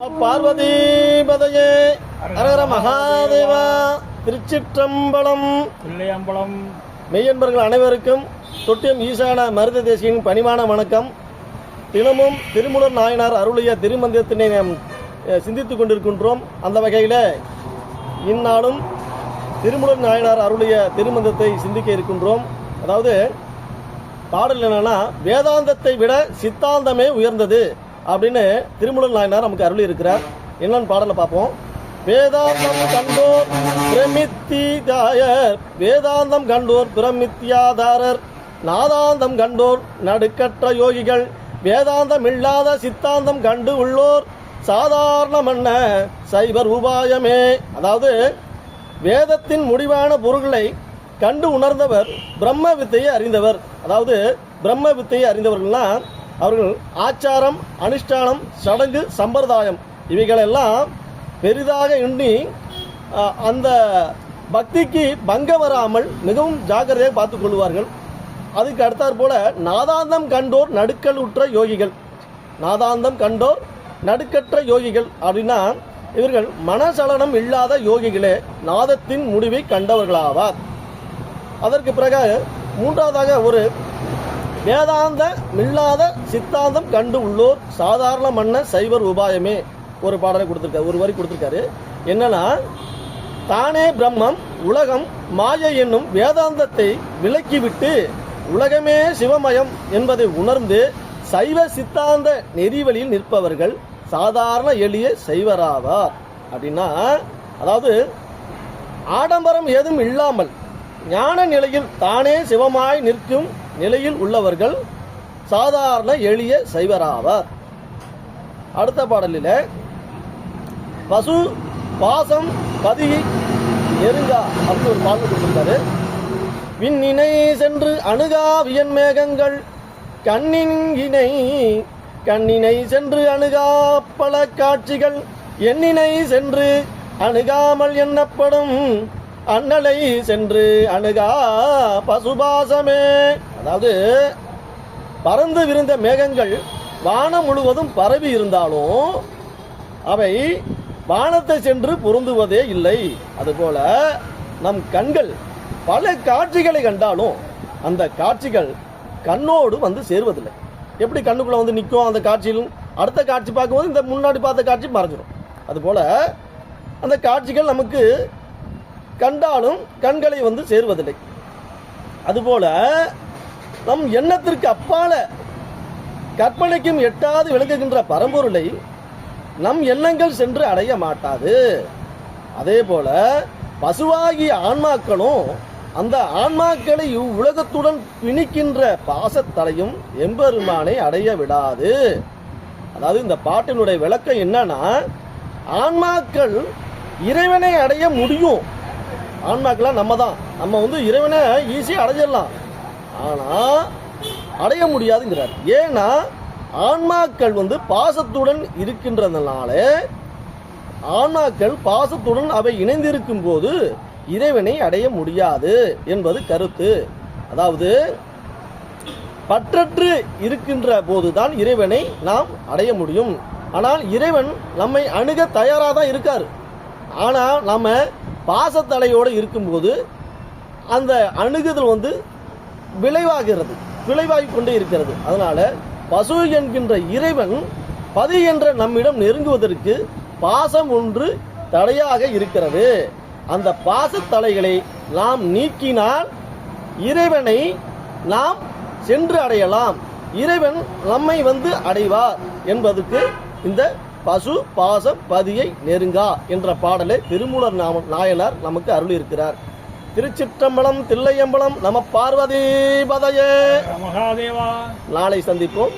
பார்வதி பதையே அரகர மகாதேவா. திருச்சிற்றம்பலம். பிள்ளையம்பலம் மெய்யன்பர்கள் அனைவருக்கும் தொட்டியம் ஈசான மருத தேசியின் பணிவான வணக்கம். தினமும் திருமுலர் நாயனார் அருளிய திருமந்திரத்தினை நாம் அஹ், சிந்தித்துக் கொண்டிருக்கின்றோம். அந்த வகையில் இந்நாளும் திருமுலர் நாயனார் அருளிய திருமந்திரத்தை சிந்திக்க இருக்கின்றோம். அதாவது பாடல் என்னன்னா வேதாந்தத்தை விட சித்தாந்தமே உயர்ந்தது. அப்படின்னு திருமுலர் நாயனார் நமக்கு அருளி இருக்கிறார். என்னன்னு பாடலை பார்ப்போம். வேதாந்தம் கண்டோர் பிரமித்திதாயர் வேதாந்தம் கண்டோர் பிரமித்தியாதாரர். நாதாந்தம் கண்டோர் நடுக்கற்ற யோகிகள். வேதாந்தம் இல்லாத சித்தாந்தம் கண்டு உள்ளோர். சாதாரணமன்ன சைபர் உபாயமே. அதாவது வேதத்தின் முடிவான பொருள்களை கண்டு உணர்ந்தவர் பிரம்ம வித்தையை அறிந்தவர். அதாவது பிரம்ம வித்தையை அறிந்தவர்கள்னா அவர்கள் ஆச்சாரம் அனுஷ்டானம் சடங்கு சம்பிரதாயம் இவைகளெல்லாம் பெரிதாக எண்ணி அந்த பக்திக்கு பங்கம் வராமல் மிகவும் ஜாக்கிரதையாக பார்த்து கொள்வார்கள். அதுக்கு அடுத்தாற் போல நாதாந்தம் கண்டோர் நடுக்கல் உற்ற யோகிகள். நாதாந்தம் கண்டோர் நடுக்கற்ற யோகிகள் அப்படின்னா இவர்கள் மனசலனம் இல்லாத யோகிகளே நாதத்தின் முடிவை கண்டவர்களாவார். அதற்கு பிறகு மூன்றாவதாக ஒரு வேதாந்த மில்லாத சித்தாந்தம் கண்டு உள்ளோர் சாதாரண மன்ன சைவர் உபாயமே ஒரு பாடலை கொடுத்துருக்காரு ஒரு வரி கொடுத்துருக்காரு. என்னன்னா தானே பிரம்மம் உலகம் மாயை என்னும் வேதாந்தத்தை விலக்கிவிட்டு உலகமே சிவமயம் என்பதை உணர்ந்து சைவ சித்தாந்த நெறிவழியில் நிற்பவர்கள் சாதாரண எளிய சைவராவார். அப்படின்னா அதாவது ஆடம்பரம் ஏதும் இல்லாமல் ஞான நிலையில் தானே சிவமாய் நிற்கும் நிலையில் உள்ளவர்கள் சாதாரண எளிய சைவராவர். அடுத்த பாடலில் பசு பாசம் பதி நெருங்கா அப்படின்னு ஒரு பாடல் கொடுத்திருக்காரு. விண்ணினை சென்று அணுகா வியன் மேகங்கள் கண்ணினை கண்ணினை சென்று அணுகா பல காட்சிகள் எண்ணினை சென்று அணுகாமல் எண்ணப்படும் அண்ணலை சென்று அணுகா பசுபாசமே. அதாவது பறந்து விரிந்த மேகங்கள் வானம் முழுவதும் பரவி இருந்தாலும் அவை வானத்தை சென்று பொருந்துவதே இல்லை. அதுபோல நம் கண்கள் பல காட்சிகளை கண்டாலும் அந்த காட்சிகள் கண்ணோடு வந்து சேருவதில்லை. எப்படி கண்ணுக்குள்ள வந்து நிற்கும் அந்த காட்சியிலும்? அடுத்த காட்சி பார்க்கும்போது இந்த முன்னாடி பார்த்த காட்சி மறைஞ்சிடும் அதுபோல அந்த காட்சிகள் நமக்கு கண்டாலும் கண்களை வந்து சேருவதில்லை. அதுபோல நம் எண்ணத்திற்கு அப்பால கற்பனைக்கும் எட்டாது விளங்குகின்ற பரம்பொருளை நம் எண்ணங்கள் சென்று அடைய மாட்டாது. அதே போல பசுவாகிய ஆன்மாக்களும் அந்த ஆன்மாக்களை இவ்வுலகத்துடன் பிணிக்கின்ற பாசத்தலையும் எம்பெருமானை அடைய விடாது. அதாவது இந்த பாட்டினுடைய விளக்கம் என்னன்னா ஆன்மாக்கள் இறைவனை அடைய முடியும். ஆன்மாக்கெல்லாம் நம்ம தான் நம்ம வந்து இறைவனை ஈஸியாக அடைஞ்சிடலாம். ஆனால் அடைய முடியாதுங்கிறார். ஏன்னா ஆன்மாக்கள் வந்து பாசத்துடன் இருக்கின்றதுனால ஆன்மாக்கள் பாசத்துடன் அவை இணைந்திருக்கும் போது இறைவனை அடைய முடியாது என்பது கருத்து. அதாவது பற்றற்று இருக்கின்ற போதுதான் இறைவனை நாம் அடைய முடியும். ஆனால் இறைவன் நம்மை அணுக தயாராக தான் இருக்கார். ஆனால் நம்ம பாசத்தலையோடு இருக்கும்போது அந்த அணுகுதல் வந்து விளைவாகிறது விளைவாகி கொண்டே இருக்கிறது. அதனால் பசு என்கின்ற இறைவன் பதி என்ற நம்மிடம் நெருங்குவதற்கு பாசம் ஒன்று தடையாக இருக்கிறது. அந்த பாசத்தலைகளை நாம் நீக்கினால் இறைவனை நாம் சென்று அடையலாம். இறைவன் நம்மை வந்து அடைவார் என்பதற்கு இந்த பசு பாசம் பதியை நெருங்கா என்ற பாடலை திருமூலர் நாம நாயனார் நமக்கு அருளியிருக்கிறார். திருச்சிற்றம்பலம் தில்லையம்பலம் நம பார்வதி பதையே நாளை சந்திப்போம்.